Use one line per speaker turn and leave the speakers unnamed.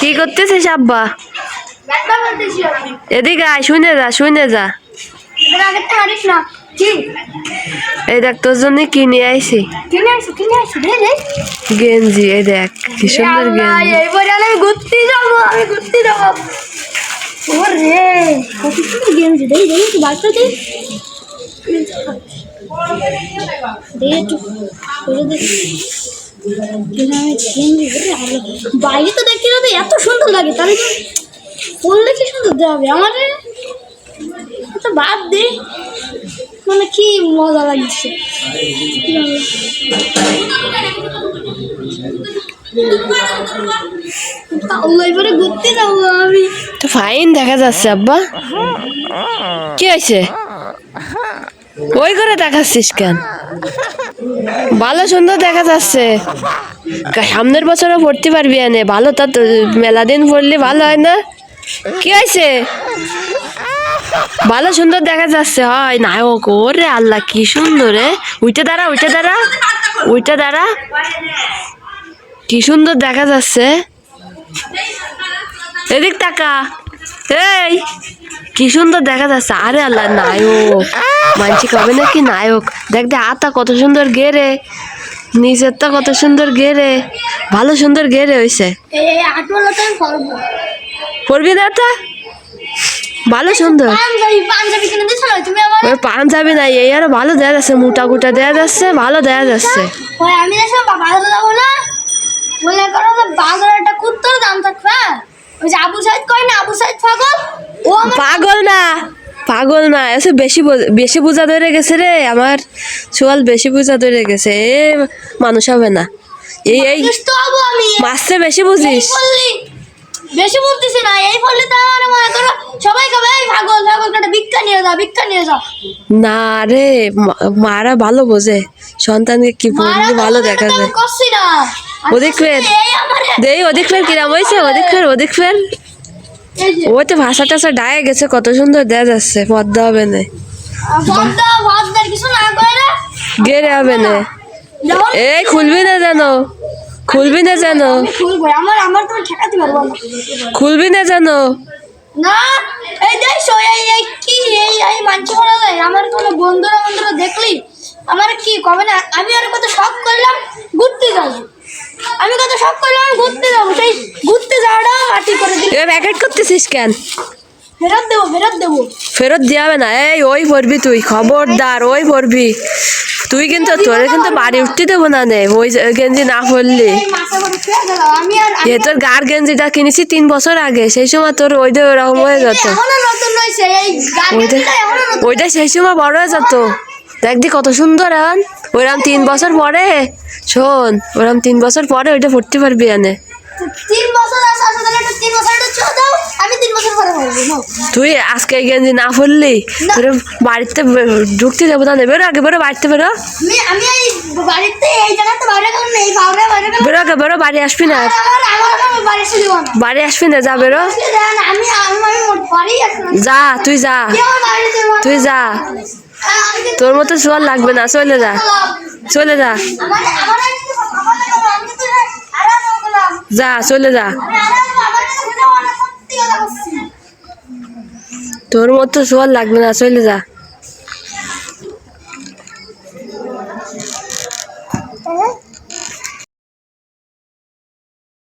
কি করতেছিস আব্বা? এদিকে আয় শুনে যা শুনে যা। এই দেখ তোর জন্য কিনে আইছি। গেঞ্জি এই দেখ কি সুন্দর গেঞ্জি।
যাব যাব বাইরে তো দেখতে তো এত সুন্দর লাগে, তাহলে পড়লে কি সুন্দর দেবে আমার? তো বাদ দে। মানে কি মজা লাগছে। যাব
তো ফাইন দেখা যাচ্ছে, আব্বা। কি হয়েছে? ওই করে দেখাচ্ছিস কেন? ভালো সুন্দর দেখা যাচ্ছে। সামনের বছরও পড়তে পারবি এনে। ভালো তা মেলা দিন পড়লে ভালো হয় না? কি হয়েছে? ভালো সুন্দর দেখা যাচ্ছে, হয় নায়ক ওরে আল্লাহ, কি সুন্দর রে উইটা দাঁড়া উইটা দাঁড়া। উইটা দাঁড়া। কি সুন্দর দেখা যাচ্ছে। এদিক তাকা। এই! কি সুন্দর দেখা যাচ্ছে। আরে আল্লাহ নায়ক। মানছি কবে নাকি নায়ক? দেখ দে হাতটা কত সুন্দর গেরে। নিচেরটা কত সুন্দর গেরে। ভালো সুন্দর গেরে হয়েছে পড়বি না তা ভালো সুন্দর।
পাঞ্জাবি
ওই নাই এই আরও ভালো দেয়া যাচ্ছে মোটা গুটা দেয়া যাচ্ছে ভালো দেয়া যাচ্ছে।
ওই আমি দেখো বাজারে যাব না। মনে করো যে বাজারে একটা কুত্তর দাম থাকবে? ওই যে আবু সাইদ কয় না আবু সাইদ পাগল? ও আমার
পাগল না? পাগল না এসে বেশি বেশি বোঝা ধরে গেছে রে আমার সোয়াল বেশি বোঝা ধরে গেছে এ মানুষ হবে না। এই এই মাছতে বেশি বুঝিস।
বেশি বলতেছি না এই বললি তো আমার মনে করো সবাই কবে এই পাগল পাগল একটা ভিক্ষা নিয়ে যাও ভিক্ষা নিয়ে যাও।
না রে মারা ভালো বোঝে সন্তানকে কি পড়লে ভালো দেখা যায়। ওদিক ফের। দেই ওদিক ফের কিরাম হয়েছে ওদিক ফের ওদিক ফের। ওই তো ভাষা টাষা ডায়ে গেছে কত সুন্দর দেয়া যাচ্ছে পদ্মা হবে না। গেরে হবে না। এই খুলবি না জানো খুলবি না জানো
আমি খুলবো না।
জানো
না এই দেখছ এই এই কি এই এই মানছি আমার কোনো বন্ধুরা বন্ধুরা দেখলি? আমার কি কবে না? আমি আর কত শখ করলাম ঘুরতে যাব সেই ঘুরতে যাওয়াটা মাটি করে দিল।
এ প্যাকেট করতেছিস কেন?
ফেরত দেবো ফেরত দেবো।
ফেরত না এই ওই পড়বি তুই খবরদার ওই পড়বি তুই কিন্তু তোরে কিন্তু বাড়ি উঠতে দেবো না নে ওই যে গেঞ্জি না পরলি। এ তোর গার গেঞ্জিটা কিনেছি তিন বছর আগে সেই সময় তোর ওইটা ওরকম হয়ে যেত। ওইটা ওইটা সেই সময় বড় হয়ে যেত। দেখদি কত সুন্দর এখন। ওইরকম তিন বছর পরে শোন ওরকম তিন বছর পরে ওইটা পড়তে পারবি এনে। তুই আজকে গেঞ্জি না
না।
তোর বাড়িতে ঢুকতে দেবো না বেরো আগে বেরো। বাড়িতে বেরো বেরো আগে বেরো বাড়ি আসবি না।
বাড়ি
আসবি না যা বেরো। যা তুই যা। তুই যা। তোর মতো সোয়াল লাগবে না, চলে যা চলে যা। যা, চলে যা। তোর মতো সোয়াল লাগবে না, চলে যা।